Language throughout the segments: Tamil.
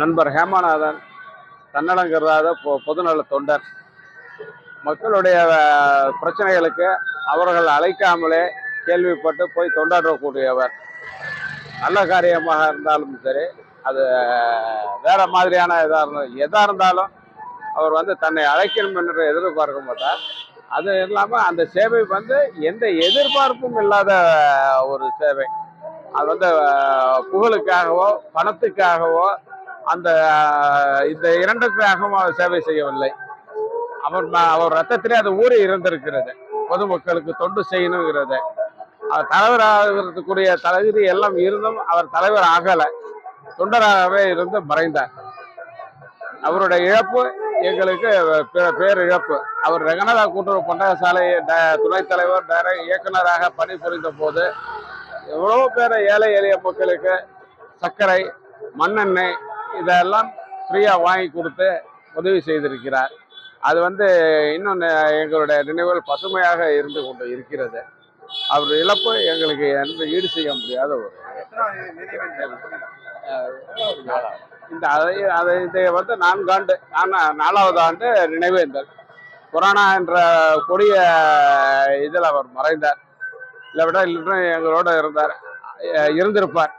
நண்பர் ஹேமநாதன் தன்னடங்கிறதாத பொ பொதுநல தொண்டர். மக்களுடைய பிரச்சனைகளுக்கு அவர்கள் அழைக்காமலே கேள்விப்பட்டு போய் தொண்டாற்றக்கூடியவர். நல்ல காரியமாக இருந்தாலும் சரி அது வேறு வேற மாதிரியான இதாக இருந்தாலும் எதாக இருந்தாலும் அவர் வந்து தன்னை அழைக்கணும் என்று எதிர்பார்க்க மாட்டார். அது இல்லாமல் அந்த சேவை வந்து எந்த எதிர்பார்ப்பும் இல்லாத ஒரு சேவை. அது வந்து புகழுக்காகவோ பணத்துக்காகவோ அந்த இந்த இரண்டுக்காகவும் அவர் சேவை செய்யவில்லை. அவர் அவர் ரத்தத்திலே அது ஊறி இருந்திருக்கிறது. பொதுமக்களுக்கு தொண்டு செய்யணுங்கிறது. அவர் தலைவராகிறதுக்குரிய தகுதி எல்லாம் இருந்தும் அவர் தலைவர் ஆகலை. தொண்டராகவே இருந்து மறைந்தார். அவருடைய இழப்பு எங்களுக்கு பேர் பேரிழப்பு. அவர் ரெங்கநாதா கூட்டுறவு பண்டகசாலை துணைத் தலைவர் டைர இயக்குனராக பணிபுரிந்த போது எவ்வளோ பேர் ஏழை எளிய மக்களுக்கு சர்க்கரை மண்ணெண்ணெய் இதெல்லாம் ஃப்ரீயாக வாங்கி கொடுத்து உதவி செய்திருக்கிறார். அது வந்து இன்னும் எங்களுடைய நினைவுகள் பசுமையாக இருந்து கொண்டு இருக்கிறது. அவர் இழப்பு எங்களுக்கு என்று ஈடு செய்ய முடியாத ஒரு இந்த அதை அதை இதை வந்து நான்காண்டு நான் நாலாவது ஆண்டு நினைவேந்தல் கொரோனா என்ற கொடிய இதில் அவர் மறைந்தார். இல்லை விட இன்னும் எங்களோட இருந்தார். அஹ் இருந்திருப்பார்.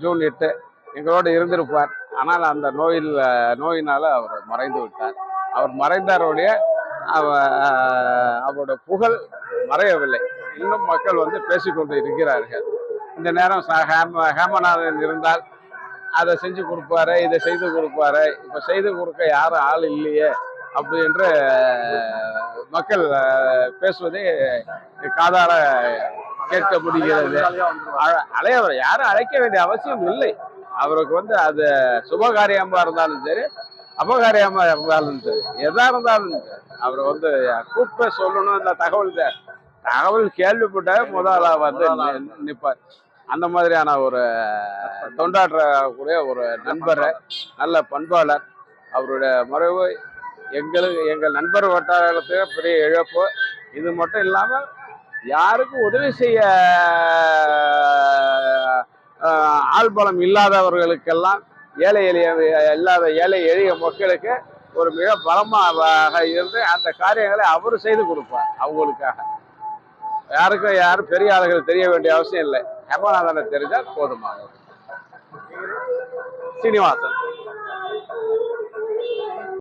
ஜூன் எட்டு. எங்களோடு இருந்திருப்பார். ஆனால் அந்த நோயில் நோயினால் அவர் மறைந்து விட்டார். அவர் மறைந்தாரோடைய அவ அவருடைய புகழ் மறையவில்லை. இன்னும் மக்கள் வந்து பேசிக்கொண்டு இருக்கிறார்கள். இந்த நேரம் ச- ஹேம ஹேமநாதன் இருந்தால் அதை செஞ்சு கொடுப்பாரு இதை செய்து கொடுப்பாரு. இப்போ செய்து கொடுக்க யாரும் ஆள் இல்லையே அப்படி என்று மக்கள் பேசுவதை காதார கேட்க முடிகிறது. அழ- யாரும் அழைக்க வேண்டிய அவசியம் இல்லை. அவருக்கு வந்து அது சுபகாரியமா இருந்தாலும் சரி அபகாரியமா இருந்தாலும் சரி எதா இருந்தாலும் சரி அவரை வந்து கூப்பிட்டு சொல்லணும் இந்த தகவல் தகவல் கேள்விப்பட்ட முதல்ல வந்து நி- நிப்பார். அந்த மாதிரியான ஒரு தொண்டாற்றக்கூடிய ஒரு நண்பர் நல்ல பண்பாளர். அவருடைய மறைவு எங்களுக்கு எங்கள் நண்பர் வட்டாரத்துக்கு பெரிய இழப்பு. இது மட்டும் இல்லாமல் யாருக்கும் உதவி செய்ய ஆள் பலம் இல்லாதவர்களுக்கெல்லாம் ஏழை எளிய இல்லாத ஏழை எளிய மக்களுக்கு ஒரு மிக பலமாக இருந்து அந்த காரியங்களை அவர் செய்து கொடுப்பார் அவங்களுக்காக. யாருக்கும் யாரும் பெரிய ஆளுகள் தெரிய வேண்டிய அவசியம் இல்லை. ஹெமநாதனை தெரிஞ்சால் போதுமானது. சீனிவாசன்.